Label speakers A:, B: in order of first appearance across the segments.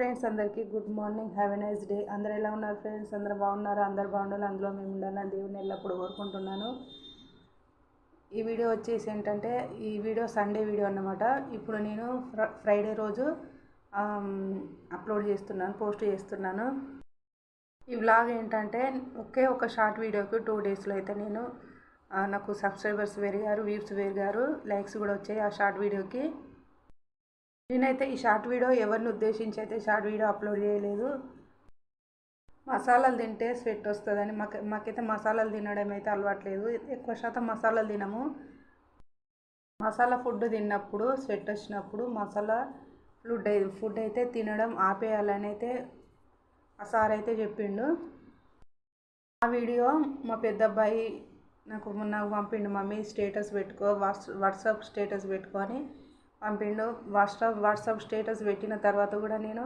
A: Friends అందరికీ good morning have a nice day. అందరు ఎలా ఉన్నారు ఫ్రెండ్స్? అందరు బాగున్నారు? అందరు బాగుండాలి అందులో మేము ఉండాలని దేవుని ఎల్లప్పుడూ కోరుకుంటున్నాను. ఈ వీడియో వచ్చేసి ఏంటంటే ఈ వీడియో సండే వీడియో అన్నమాట. ఇప్పుడు నేను ఫ్ర- ఫ్రైడే రోజు అప్లోడ్ చేస్తున్నాను పోస్ట్ చేస్తున్నాను. ఈ వ్లాగ్ ఏంటంటే ఒకే ఒక షార్ట్ వీడియోకి టూ డేస్లో అయితే నేను నాకు సబ్స్క్రైబర్స్ పెరిగారు వ్యూస్ పెరిగారు లైక్స్ కూడా వచ్చాయి ఆ షార్ట్ వీడియోకి. నేనైతే ఈ షార్ట్ వీడియో ఎవరిని ఉద్దేశించి అయితే షార్ట్ వీడియో అప్లోడ్ చేయలేదు. మసాలాలు తింటే స్వెట్ వస్తుందని. మాకు మాకైతే మసాలాలు తినడం అయితే అలవాట్లేదు. ఎక్కువ శాతం మసాలాలు తినము. మసాలా ఫుడ్ తిన్నప్పుడు స్వెట్ వచ్చినప్పుడు మసాలా ఫుడ్ ఫుడ్ అయితే తినడం ఆపేయాలని అయితే ఆ సార్ అయితే చెప్పిండు. ఆ వీడియో మా పెద్ద అబ్బాయి నాకు నాకు పంపిండు మమ్మీ స్టేటస్ పెట్టుకో వాట్స్ వాట్సాప్ స్టేటస్ పెట్టుకొని పంపిండు వాట్సాప్ వాట్సాప్ స్టేటస్ పెట్టిన తర్వాత కూడా నేను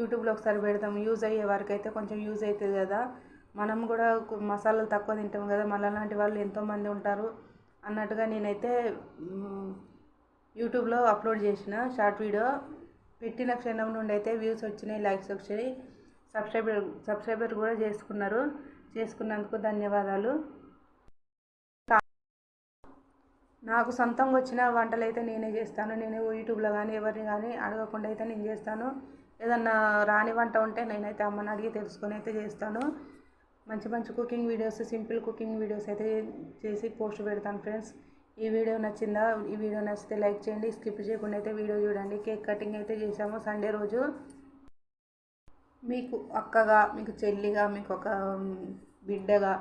A: యూట్యూబ్లో ఒకసారి పెడతాం యూజ్ అయ్యే వరకు అయితే కొంచెం యూజ్ అవుతుంది కదా. మనం కూడా మసాలాలు తక్కువ తింటాం కదా. మన లాంటి వాళ్ళు ఎంతోమంది ఉంటారు అన్నట్టుగా నేనైతే యూట్యూబ్లో అప్లోడ్ చేసిన షార్ట్ వీడియో. పెట్టిన క్షణం నుండి అయితే వ్యూస్ వచ్చినాయి లైక్స్ వచ్చినాయి. సబ్స్క్రైబర్ సబ్స్క్రైబర్ కూడా చేసుకున్నారు. చేసుకున్నందుకు ధన్యవాదాలు. నాకు సొంతంగా వచ్చిన వంటలు అయితే నేనే చేస్తాను. నేను యూట్యూబ్లో కానీ ఎవరిని కానీ అడగకుండా అయితే నేను చేస్తాను. ఏదన్నా రాని వంట ఉంటే నేనైతే అమ్మని అడిగి తెలుసుకొని అయితే చేస్తాను. మంచి మంచి cooking videos simple cooking videos అయితే చేసి పోస్ట్ పెడతాను ఫ్రెండ్స్. ఈ వీడియో నచ్చిందా? ఈ వీడియో నచ్చితే లైక్ చేయండి. స్కిప్ చేయకుండా అయితే వీడియో చూడండి. కేక్ కటింగ్ అయితే చేసాము సండే రోజు. మీకు అక్కగా మీకు చెల్లిగా మీకు ఒక బిడ్డగా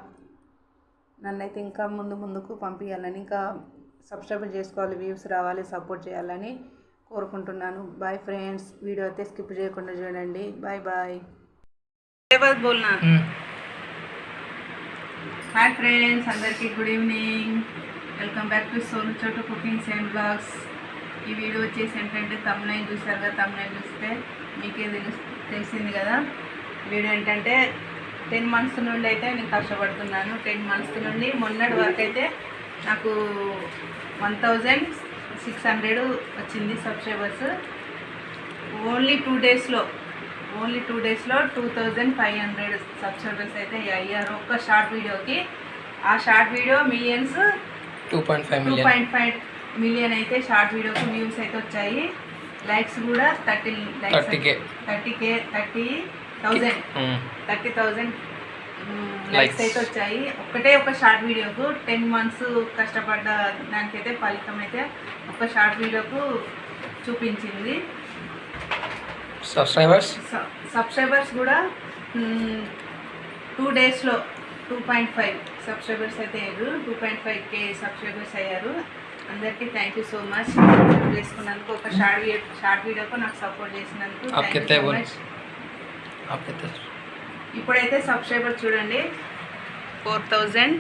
A: నన్నైతే ఇంకా ముందు ముందుకు పంపించాలని ఇంకా సబ్స్క్రైబ్ చేసుకోవాలి వ్యూస్ రావాలి సపోర్ట్ చేయాలని కోరుకుంటున్నాను. బాయ్ ఫ్రెండ్స్ వీడియో అయితే స్కిప్ చేయకుండా చూడండి. బాయ్ బాయ్ బోల్నా హాయ్ ఫ్రెండ్స్ అందరికీ good evening welcome back to Sonu Chotu cookings and vlogs ఈ వీడియో వచ్చేసి ఏంటంటే తమ్నైన్ చూసారు కదా తమ్నైన్ చూస్తే మీకే తెలుసు తెలిసింది కదా? వీడియో ఏంటంటే టెన్ మంత్స్ నుండి అయితే నేను కష్టపడుతున్నాను. టెన్ మంత్స్ నుండి మొన్నటి వరకు అయితే నాకు వన్ థౌజండ్ సిక్స్ హండ్రెడ్ వచ్చింది సబ్స్క్రైబర్స్. ఓన్లీ టూ డేస్లో ఓన్లీ టూ డేస్లో two thousand five hundred subscribers అయితే అయ్యారు ఒక్క షార్ట్ వీడియోకి. ఆ short video millions
B: two point five
A: two
B: million.
A: Point five million అయితే షార్ట్ వీడియోకి వ్యూస్ అయితే వచ్చాయి. లైక్స్ కూడా thirty likes
B: 30K.
A: Thirty K thirty thousand. Thirty thousand Hmm.
B: Likes
A: అయితే వచ్చాయి. ఒక్కటే ఒక షార్ట్ వీడియోకు టెన్ మంత్స్ కష్టపడ్డ దానికైతే ఫలితం అయితే ఒక షార్ట్ వీడియోకు చూపించింది.
B: సబ్స్క్రైబర్స్
A: సబ్స్క్రైబర్స్ కూడా టూ డేస్లో టూ పాయింట్ ఫైవ్ సబ్స్క్రైబర్స్ అయితే అయ్యారు. Two point five K subscribers అయ్యారు. అందరికీ థ్యాంక్ యూ సో మచ్ చేసుకున్నందుకు ఒక షార్ట్ షార్ట్ వీడియోకు నాకు సపోర్ట్ చేసినందుకు థ్యాంక్ యూ సో మచ్ ఇప్పుడైతే సబ్స్క్రైబర్ చూడండి. Four thousand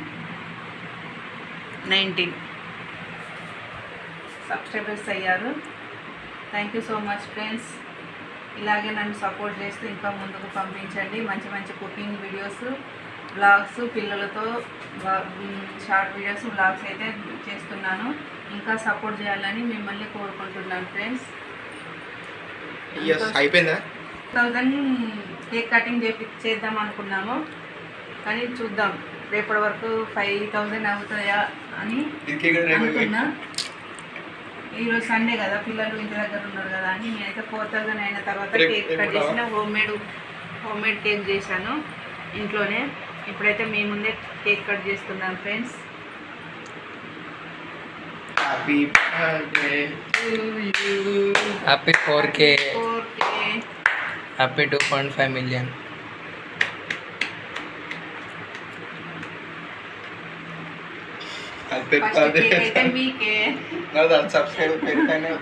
A: nineteen. సబ్స్క్రైబర్స్ అయ్యారు. Thank you so much friends ఇలాగే నన్ను సపోర్ట్ చేస్తూ ఇంకా ముందుకు పంపించండి. మంచి మంచి కుకింగ్ వీడియోస్ బ్లాగ్స్ పిల్లలతో షార్ట్ వీడియోస్ బ్లాగ్స్ అయితే చేస్తున్నాను. ఇంకా సపోర్ట్ చేయాలని మిమ్మల్ని కోరుకుంటున్నాను ఫ్రెండ్స్
B: అయిపోయిందా?
A: థౌజండ్ కేక్ కటింగ్ చేపి చేద్దాం అనుకున్నాము. కానీ చూద్దాం రేపటి వరకు ఫైవ్ థౌజండ్ అవుతాయా అని అనుకున్నా. ఈరోజు సండే కదా పిల్లలు ఇంటి దగ్గర ఉన్నారు కదా అని నేనైతే ఫోర్ థౌజండ్ అయిన తర్వాత కేక్ కట్ చేసిన home made home made cake చేశాను ఇంట్లోనే. ఇప్పుడైతే మీ ముందే కేక్ కట్ చేస్తున్నాను friends.
C: Happy
B: happy four K
A: four K
B: happy two point five million.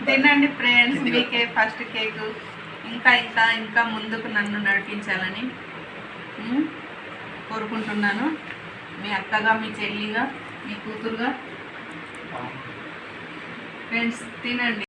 A: తినండి ఫ్రెండ్స్ మీకే ఫస్ట్ కేక్ ఇంకా ఇంకా ఇంకా ముందుకు నన్ను నడిపించాలని కోరుకుంటున్నాను. మీ అక్కగా మీ చెల్లిగా మీ కూతురుగా. ఫ్రెండ్స్ తినండి.